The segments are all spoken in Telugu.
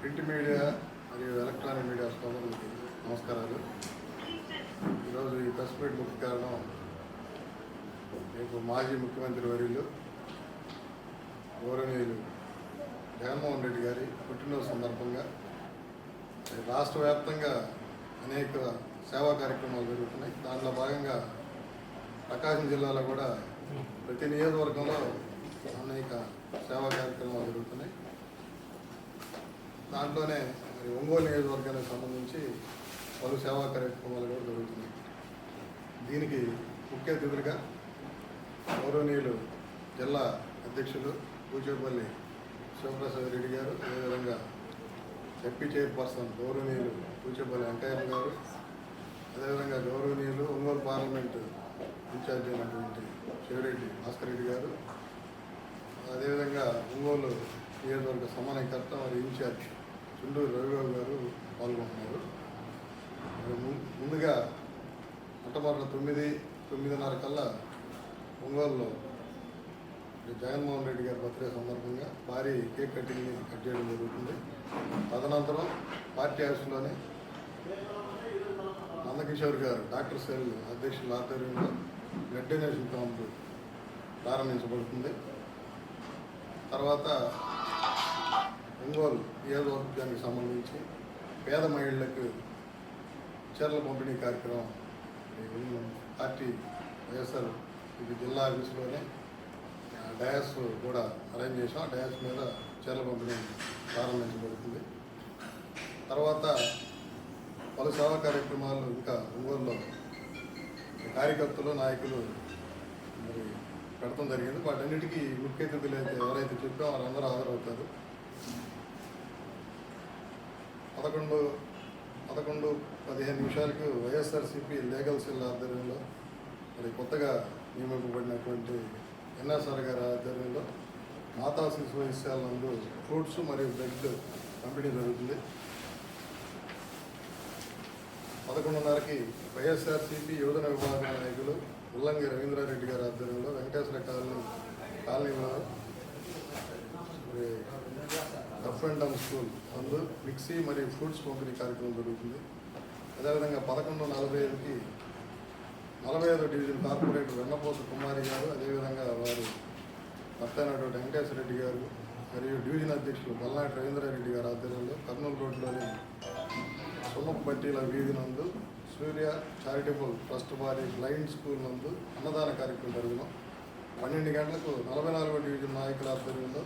ప్రింట్ మీడియా మరియు ఎలక్ట్రానిక్ మీడియా సోదరులకి నమస్కారాలు. ఈరోజు ఈ ప్రెస్ మీట్ ముఖ్య కారణం రేపు మాజీ ముఖ్యమంత్రి వర్యులు గౌరవనీయులు జగన్మోహన్ రెడ్డి గారి పుట్టినరోజు సందర్భంగా రాష్ట్ర వ్యాప్తంగా అనేక సేవా కార్యక్రమాలు జరుగుతున్నాయి. దాంట్లో భాగంగా ప్రకాశం జిల్లాలో కూడా ప్రతి నియోజకవర్గంలో అనేక సేవా కార్యక్రమాలు జరుగుతున్నాయి. దాంట్లోనే మరి ఒంగోలు నియోజకవర్గానికి సంబంధించి పలు సేవా కార్యక్రమాలు కూడా జరుగుతున్నాయి. దీనికి ముఖ్య అతిథులుగా గౌరవనీయులు జిల్లా అధ్యక్షులు కూచేపల్లి శివప్రసాద్ రెడ్డి గారు అదేవిధంగా ఎంపీ చైర్పర్సన్ గౌరవనీయులు కూచేపల్లి వెంకయ్య గారు అదేవిధంగా గౌరవనీయులు ఒంగోలు పార్లమెంటు ఇన్ఛార్జ్ అయినటువంటి శివరెడ్డి భాస్కర్ రెడ్డి గారు అదేవిధంగా ఒంగోలు నియోజకవర్గ సమన్వయకర్త మరియు ఇన్ఛార్జ్ చుండూరు రవిబాబు గారు పాల్గొంటున్నారు ముందుగా మొట్టమొదటి తొమ్మిది తొమ్మిదిన్నర కల్లా ఒంగోలులో జగన్మోహన్ రెడ్డి గారి బర్త్డే సందర్భంగా భారీ కేక్ కటింగ్ని కట్ చేయడం జరుగుతుంది. తదనంతరం పార్టీ ఆఫీసులోనే నందకిషోర్ గారు డాక్టర్ సెల్ అధ్యక్షుల ఆధ్వర్యంలో బ్లడ్ డొనేషన్ క్యాంప్ ప్రారంభించబడుతుంది. తర్వాత ఒంగోలు నియోజకవర్గానికి సంబంధించి పేద మహిళలకు చీరల పంపిణీ కార్యక్రమం పార్టీ వైఎస్ఆర్ ఇది జిల్లా ఆఫీసులోనే డయాస్ కూడా అరేంజ్ చేసాం ఆ డయాస్ మీద చీరల పంపిణీ ప్రారంభించబడుతుంది. తర్వాత పలు సేవా కార్యక్రమాలు ఇంకా ఒంగోలులో కార్యకర్తలు నాయకులు మరి పెడతాం జరిగింది. వాటన్నిటికీ ముఖ్య అతిథులు అయితే ఎవరైతే చెప్పామో వాళ్ళందరూ హాజరవుతారు. పదకొండు పదకొండు పదిహేను నిమిషాలకు వైఎస్ఆర్సీపీ లీగల్ సెల్ ఆధ్వర్యంలో మరి కొత్తగా నియమింపబడినటువంటి ఎన్ఎస్ఆర్ గారి ఆధ్వర్యంలో మాతా శిశు వైద్యశాల ఫ్రూట్స్ మరియు బ్రెడ్ పంపిణీ జరుగుతుంది. పదకొండున్నరకి వైఎస్ఆర్సీపీ యువజన విభాగ నాయకులు ఉల్లంగి రవీంద్రారెడ్డి గారి ఆధ్వర్యంలో వెంకటేశ్వర కాలనీ కాలనీలో మరి అండ్ డౌన్ స్కూల్ నందు మిక్సీ మరియు ఫ్రూట్స్ పంపిణీ కార్యక్రమం జరుగుతుంది. అదేవిధంగా పదకొండు నలభై ఐదుకి నలభై ఐదో డివిజన్ కార్పొరేటర్ వెన్నపోతు కుమారి గారు అదేవిధంగా వారు భర్త అయినటువంటి వెంకటేశ్వర రెడ్డి గారు మరియు డివిజన్ అధ్యక్షులు పల్నాటి రవీంద్రారెడ్డి గారి ఆధ్వర్యంలో కర్నూలు రోడ్లోని సున్నపట్టీల వీధి నందు సూర్య చారిటబుల్ ట్రస్ట్ వారి బ్లైండ్ స్కూల్ నందు అన్నదాన కార్యక్రమం జరిగిన. పన్నెండు గంటలకు నలభై నాలుగో డివిజన్ నాయకుల ఆధ్వర్యంలో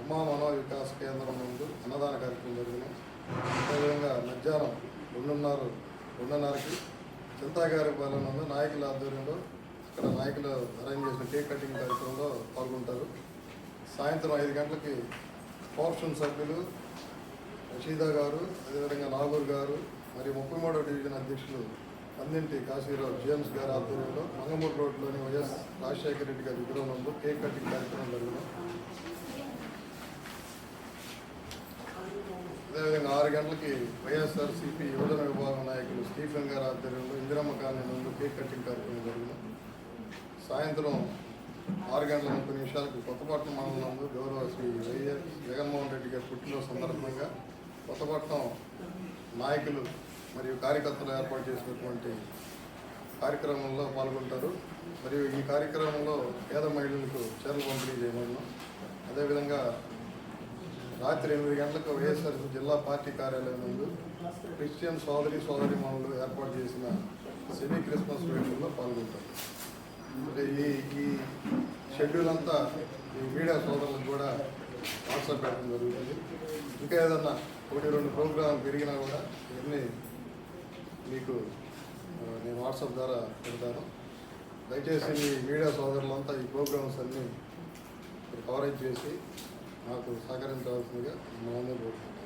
ఉమా మనో వికాస్ కేంద్రం నందు అన్నదాన కార్యక్రమం జరిగిన. అదేవిధంగా మధ్యాహ్నం రెండున్నర రెండున్నరకి చింతాగారి పాలన నందు నాయకుల ఆధ్వర్యంలో అక్కడ నాయకులు అరేంజ్ చేసిన కేక్ కటింగ్ కార్యక్రమంలో పాల్గొంటారు. సాయంత్రం ఐదు గంటలకి కోఆప్షన్ సభ్యులు రషీదా గారు అదేవిధంగా నాగూర్ గారు మరి ముప్పై మూడో డివిజన్ అధ్యక్షులు పందింటి కాశీరావు జేమ్స్ గారి ఆధ్వర్యంలో మంగమూరు రోడ్లోని వైఎస్ రాజశేఖర రెడ్డి గారి విగ్రహం నందు కేక్ కటింగ్ కార్యక్రమం జరిగిన అదేవిధంగా ఆరు గంటలకి వైఎస్ఆర్సీపీ యువజన విభాగం నాయకులు స్టీఫెన్ గారి ఆధ్వర్యంలో ఇందిరమ్మ కాలనీ నందు కేక్ కటింగ్ కార్యక్రమం జరిగిన సాయంత్రం ఆరు గంటల ముప్పై నిమిషాలకు కొత్తపట్నం మండలంలో నందు గౌరవ శ్రీ వైఎస్ జగన్మోహన్ రెడ్డి గారి పుట్టినరోజు సందర్భంగా కొత్తపట్నం నాయకులు మరియు కార్యకర్తలు ఏర్పాటు చేసినటువంటి కార్యక్రమంలో పాల్గొంటారు. మరియు ఈ కార్యక్రమంలో పేద మహిళలకు చీరలు పంపిణీ చేయమన్నాం అదేవిధంగా రాత్రి ఎనిమిది గంటలకు వైఎస్ఆర్ జిల్లా పార్టీ కార్యాలయం నందు క్రిస్టియన్ సోదరి సోదరి మనులు ఏర్పాటు చేసిన సెమీ క్రిస్మస్ వేడుకల్లో పాల్గొంటారు. అంటే ఈ ఈ షెడ్యూల్ అంతా ఈ మీడియా సోదరులకు కూడా వాట్సాప్ పెట్టడం జరుగుతుంది. ఇంకా ఏదన్నా ఒకటి రెండు ప్రోగ్రాం పెరిగినా కూడా ఇవన్నీ మీకు నేను వాట్సాప్ ద్వారా పెడతాను. దయచేసి మీ మీడియా సోదరులంతా ఈ ప్రోగ్రామ్స్ అన్నీ కవరేజ్ చేసి నాకు సహకరించవలసిందిగా మనందరూ కోరుతున్నాను